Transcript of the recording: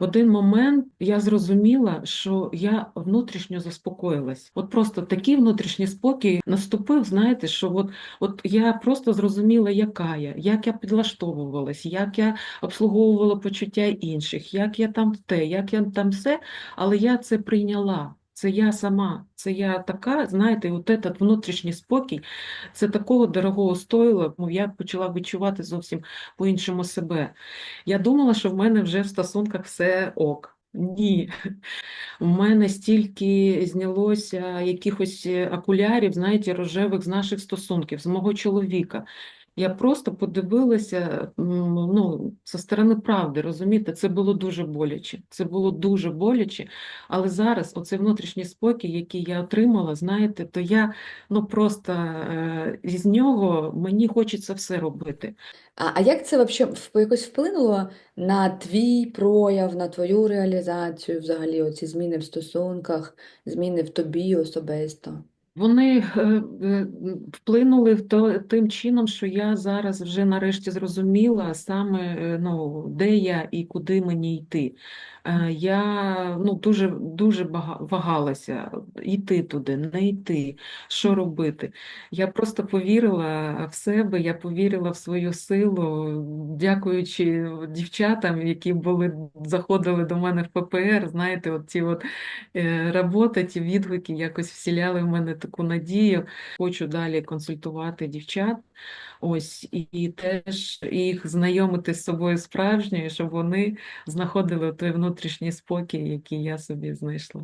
В один момент я зрозуміла, що я внутрішньо заспокоїлась. От просто такий внутрішній спокій наступив, знаєте, що от, от я просто зрозуміла, яка я, як я підлаштовувалась, як я обслуговувала почуття інших, як я там те, як я там все, але я це прийняла. Це я сама, це я така, знаєте, от этот внутрішній спокій, це такого дорогого стоїло, ну, я почала відчувати зовсім по-іншому себе. Я думала, що в мене вже в стосунках все ок. Ні, у мене стільки знялося якихось е, окулярів, знаєте, рожевих з наших стосунків, з мого чоловіка. Я просто подивилася ну, зі сторони правди, розумієте, це було дуже боляче. Це було дуже боляче, але зараз оцей внутрішній спокій, який я отримала, знаєте, то я ну просто е, з нього мені хочеться все робити. А, а як це вообще в- якось вплинуло на твій прояв, на твою реалізацію, взагалі, оці зміни в стосунках, зміни в тобі особисто? Вони е, е, вплинули тим чином, що я зараз вже нарешті зрозуміла саме, е, ну, де я і куди мені йти. Я ну, дуже, дуже вагалася, йти туди, не йти, що робити. Я просто повірила в себе, я повірила в свою силу, дякуючи дівчатам, які були, заходили до мене в ППР, знаєте, от ті от робота, ті відгуки якось вселяли в мене таку надію. Хочу далі консультувати дівчат. Ось і, і теж їх знайомити з собою справжньою, щоб вони знаходили той внутрішній спокій, який я собі знайшла.